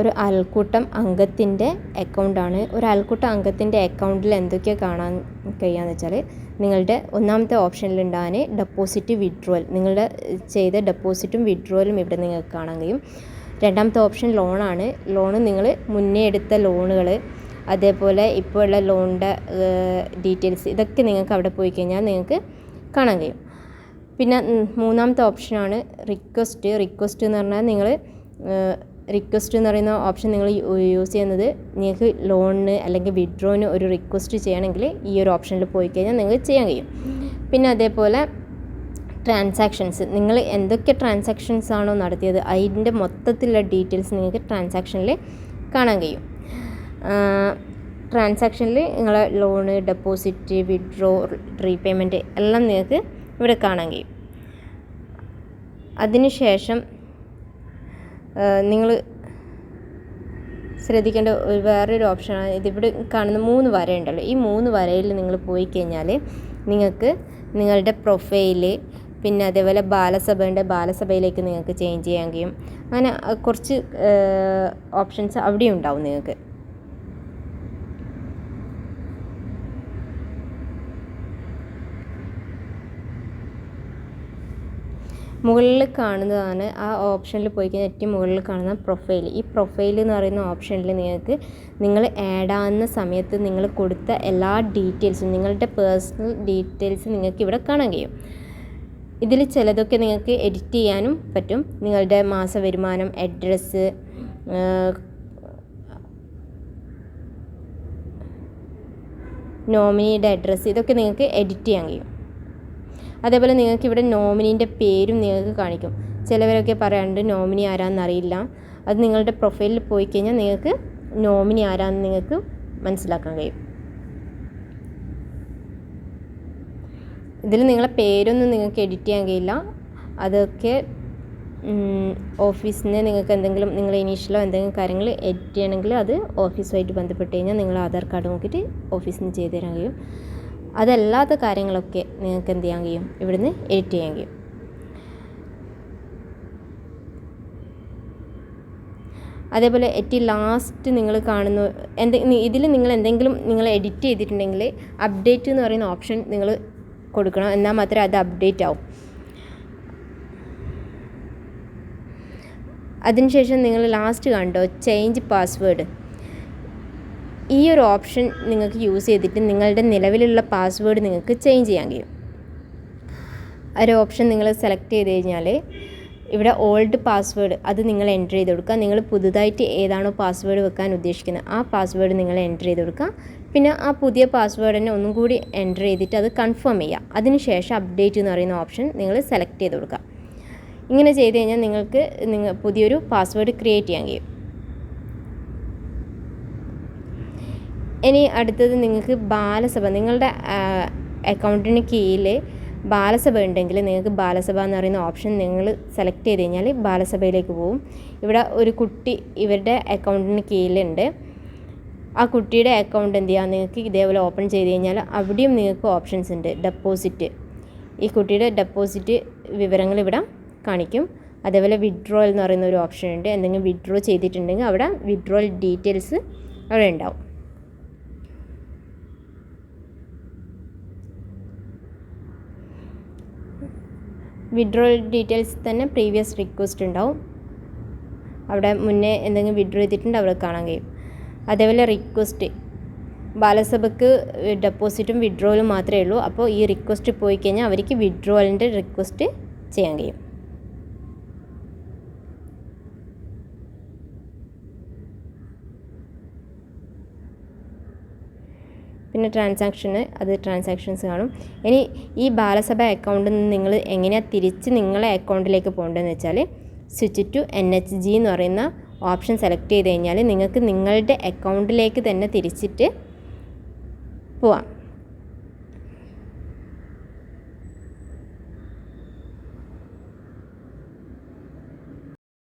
ഒരു അയൽക്കൂട്ടം അംഗത്തിന്റെ അക്കൗണ്ടാണ്. ഒരു അയൽക്കൂട്ടം അംഗത്തിന്റെ അക്കൗണ്ടിൽ എന്തൊക്കെയാണ് കാണാൻ കഴിയുകയെന്ന് വെച്ചാൽ നിങ്ങളുടെ ഒന്നാമത്തെ ഓപ്ഷനിൽ ഉണ്ടാകാൻ ഡെപ്പോസിറ്റ് വിഡ്രോവൽ. നിങ്ങളുടെ ചെയ്ത ഡെപ്പോസിറ്റും വിഡ്രോവലും ഇവിടെ നിങ്ങൾക്ക് കാണാൻ കഴിയും. രണ്ടാമത്തെ ഓപ്ഷൻ ലോണാണ്. ലോണ് നിങ്ങൾ മുന്നേ എടുത്ത ലോണുകൾ അതേപോലെ ഇപ്പോൾ ഉള്ള ലോണിന്റെ ഡീറ്റെയിൽസ് ഇതൊക്കെ നിങ്ങൾക്ക് അവിടെ പോയി കഴിഞ്ഞാൽ നിങ്ങൾക്ക് കാണാൻ കഴിയും. പിന്നെ മൂന്നാമത്തെ ഓപ്ഷനാണ് റിക്വസ്റ്റ്. റിക്വസ്റ്റ് എന്ന് പറഞ്ഞാൽ നിങ്ങൾ റിക്വസ്റ്റ് എന്ന് പറയുന്ന ഓപ്ഷൻ നിങ്ങൾ യൂസ് ചെയ്യുന്നത് നിങ്ങൾക്ക് ലോണിന് അല്ലെങ്കിൽ വിഡ്രോന് ഒരു റിക്വസ്റ്റ് ചെയ്യണമെങ്കിൽ ഈ ഒരു ഓപ്ഷനിൽ പോയി കഴിഞ്ഞാൽ നിങ്ങൾക്ക് ചെയ്യാൻ കഴിയും. പിന്നെ അതേപോലെ ട്രാൻസാക്ഷൻസ് നിങ്ങൾ എന്തൊക്കെ ട്രാൻസാക്ഷൻസ് ആണോ നടത്തിയത് അതിന്റെ മൊത്തത്തിലുള്ള ഡീറ്റെയിൽസ് നിങ്ങൾക്ക് ട്രാൻസാക്ഷനിൽ കാണാൻ കഴിയും. ട്രാൻസാക്ഷനിൽ നിങ്ങളെ ലോണ് ഡെപ്പോസിറ്റ് വിഡ്രോ റീപേയ്മെന്റ് എല്ലാം നിങ്ങൾക്ക് ഇവിടെ കാണാൻ കഴിയും. അതിനുശേഷം നിങ്ങൾ ശ്രദ്ധിക്കേണ്ട ഒരു വേറൊരു ഓപ്ഷനാണ്. ഇതിവിടെ കാണുന്ന മൂന്ന് വര ഉണ്ടല്ലോ ഈ മൂന്ന് വരയിൽ നിങ്ങൾ പോയി കഴിഞ്ഞാൽ നിങ്ങൾക്ക് നിങ്ങളുടെ പ്രൊഫൈൽ പിന്നെ അതേപോലെ ബാലസഭയുടെ ബാലസഭയിലേക്ക് നിങ്ങൾക്ക് ചേഞ്ച് ചെയ്യാൻ കഴിയും. അങ്ങനെ കുറച്ച് ഓപ്ഷൻസ് അവിടെയും ഉണ്ടാവും നിങ്ങൾക്ക്. മുകളിൽ കാണുന്നതാണ് ആ ഓപ്ഷനിൽ പോയി കഴിഞ്ഞാൽ ഏറ്റവും മുകളിൽ കാണുന്ന പ്രൊഫൈൽ ഈ പ്രൊഫൈൽ എന്ന് പറയുന്ന ഓപ്ഷനിൽ നിങ്ങൾക്ക് നിങ്ങൾ ആഡ് ആവുന്ന സമയത്ത് നിങ്ങൾ കൊടുത്ത എല്ലാ ഡീറ്റെയിൽസും നിങ്ങളുടെ പേഴ്സണൽ ഡീറ്റെയിൽസ് നിങ്ങൾക്ക് ഇവിടെ കാണാൻ കഴിയും. ഇതിൽ ചിലതൊക്കെ നിങ്ങൾക്ക് എഡിറ്റ് ചെയ്യാനും പറ്റും. നിങ്ങളുടെ മാസ വരുമാനം അഡ്രസ്സ് നോമിനിയുടെ അഡ്രസ്സ് ഇതൊക്കെ നിങ്ങൾക്ക് എഡിറ്റ് ചെയ്യാൻ കഴിയും. അതേപോലെ നിങ്ങൾക്ക് ഇവിടെ നോമിനീന്റെ പേരും നിങ്ങൾക്ക് കാണിക്കും. ചിലവരൊക്കെ പറയാറുണ്ട് നോമിനി ആരാന്നറിയില്ല. അത് നിങ്ങളുടെ പ്രൊഫൈലിൽ പോയി കഴിഞ്ഞാൽ നിങ്ങൾക്ക് നോമിനി ആരാന്ന് നിങ്ങൾക്ക് മനസ്സിലാക്കാൻ കഴിയും. ഇതിൽ നിങ്ങളെ പേരൊന്നും നിങ്ങൾക്ക് എഡിറ്റ് ചെയ്യാൻ കഴിയില്ല. അതൊക്കെ ഓഫീസിന് നിങ്ങൾക്ക് എന്തെങ്കിലും നിങ്ങൾ ഇനീഷ്യലോ എന്തെങ്കിലും കാര്യങ്ങൾ എഡിറ്റ് ചെയ്യണമെങ്കിൽ അത് ഓഫീസുമായിട്ട് ബന്ധപ്പെട്ട് കഴിഞ്ഞാൽ നിങ്ങൾ ആധാർ കാർഡ് നോക്കിയിട്ട് ഓഫീസിന് ചെയ്ത് തരാൻ കഴിയും. അതല്ലാത്ത കാര്യങ്ങളൊക്കെ നിങ്ങൾക്ക് എന്ത് ചെയ്യാൻ കഴിയും? ഇവിടുന്ന് എഡിറ്റ് ചെയ്യാൻ കഴിയും. അതേപോലെ ഏറ്റവും ലാസ്റ്റ് നിങ്ങൾ കാണുന്ന എന്തെ ഇതിൽ നിങ്ങൾ എന്തെങ്കിലും നിങ്ങൾ എഡിറ്റ് ചെയ്തിട്ടുണ്ടെങ്കിൽ അപ്ഡേറ്റ് എന്ന് പറയുന്ന ഓപ്ഷൻ നിങ്ങൾ കൊടുക്കണം. എന്നാൽ മാത്രമേ അത് അപ്ഡേറ്റ് ആവും. അതിനുശേഷം നിങ്ങൾ ലാസ്റ്റ് കണ്ടോ? ചേഞ്ച് പാസ്വേഡ് ഈ ഒരു ഓപ്ഷൻ നിങ്ങൾക്ക് യൂസ് ചെയ്തിട്ട് നിങ്ങളുടെ നിലവിലുള്ള പാസ്വേഡ് നിങ്ങൾക്ക് ചേഞ്ച് ചെയ്യാൻ കഴിയും. ഒരു ഓപ്ഷൻ നിങ്ങൾ സെലക്ട് ചെയ്ത് കഴിഞ്ഞാൽ ഇവിടെ ഓൾഡ് പാസ്വേഡ് അത് നിങ്ങൾ എന്റർ ചെയ്ത് കൊടുക്കുക. നിങ്ങൾ പുതുതായിട്ട് ഏതാണോ പാസ്വേഡ് വെക്കാൻ ഉദ്ദേശിക്കുന്നത് ആ പാസ്വേഡ് നിങ്ങൾ എന്റർ ചെയ്ത് കൊടുക്കുക. പിന്നെ ആ പുതിയ പാസ്വേഡ് തന്നെ ഒന്നും കൂടി എന്റർ ചെയ്തിട്ട് അത് കൺഫേം ചെയ്യുക. അതിനുശേഷം അപ്ഡേറ്റ് എന്ന് പറയുന്ന ഓപ്ഷൻ നിങ്ങൾ സെലക്ട് ചെയ്ത് കൊടുക്കുക. ഇങ്ങനെ ചെയ്ത് കഴിഞ്ഞാൽ നിങ്ങൾക്ക് നിങ്ങൾ പുതിയൊരു പാസ്വേഡ് ക്രിയേറ്റ് ചെയ്യാൻ കഴിയും. ഇനി അടുത്തത് നിങ്ങൾക്ക് ബാലസഭ നിങ്ങളുടെ അക്കൗണ്ടിന് കീഴിൽ ബാലസഭ ഉണ്ടെങ്കിൽ നിങ്ങൾക്ക് ബാലസഭ എന്ന് പറയുന്ന ഓപ്ഷൻ നിങ്ങൾ സെലക്ട് ചെയ്ത് കഴിഞ്ഞാൽ ബാലസഭയിലേക്ക് പോകും. ഇവിടെ ഒരു കുട്ടി ഇവരുടെ അക്കൗണ്ടിന് കീഴിലുണ്ട്. ആ കുട്ടിയുടെ അക്കൗണ്ട് എന്ത് ചെയ്യുക? നിങ്ങൾക്ക് ഇതേപോലെ ഓപ്പൺ ചെയ്ത് കഴിഞ്ഞാൽ അവിടെയും നിങ്ങൾക്ക് ഓപ്ഷൻസ് ഉണ്ട്. ഡെപ്പോസിറ്റ് ഈ കുട്ടിയുടെ ഡെപ്പോസിറ്റ് വിവരങ്ങൾ ഇവിടെ കാണിക്കും. അതേപോലെ വിഡ്രോൽ എന്ന് പറയുന്ന ഒരു ഓപ്ഷൻ ഉണ്ട്. എന്തെങ്കിലും വിഡ്രോ ചെയ്തിട്ടുണ്ടെങ്കിൽ അവിടെ വിഡ്രോൽ ഡീറ്റെയിൽസ് അവിടെ ഉണ്ടാവും. വിഡ്രോവൽ ഡീറ്റെയിൽസ് തന്നെ പ്രീവിയസ് റിക്വസ്റ്റ് ഉണ്ടാവും. അവിടെ മുന്നേ എന്തെങ്കിലും വിഡ്രോ ചെയ്തിട്ടുണ്ട് അവിടെ കാണാൻ കഴിയും. അതേപോലെ റിക്വസ്റ്റ് ബാലസഭയ്ക്ക് ഡെപ്പോസിറ്റും വിഡ്രോവലും മാത്രമേ ഉള്ളൂ. അപ്പോൾ ഈ റിക്വസ്റ്റ് പോയി കഴിഞ്ഞാൽ അവർക്ക് വിഡ്രോവലിന്റെ റിക്വസ്റ്റ് ചെയ്യാൻ കഴിയും. പിന്നെ ട്രാൻസാക്ഷന് അത് ട്രാൻസാക്ഷൻസ് കാണും. ഇനി ഈ ബാലസഭ അക്കൗണ്ടിൽ നിന്ന് നിങ്ങൾ എങ്ങനെയാണ് തിരിച്ച് നിങ്ങളുടെ അക്കൗണ്ടിലേക്ക് പോകേണ്ടതെന്ന് വെച്ചാൽ switch to N H G എന്ന് പറയുന്ന ഓപ്ഷൻ സെലക്ട് ചെയ്ത് കഴിഞ്ഞാൽ നിങ്ങൾക്ക് നിങ്ങളുടെ അക്കൗണ്ടിലേക്ക് തന്നെ തിരിച്ചിട്ട് പോവാം.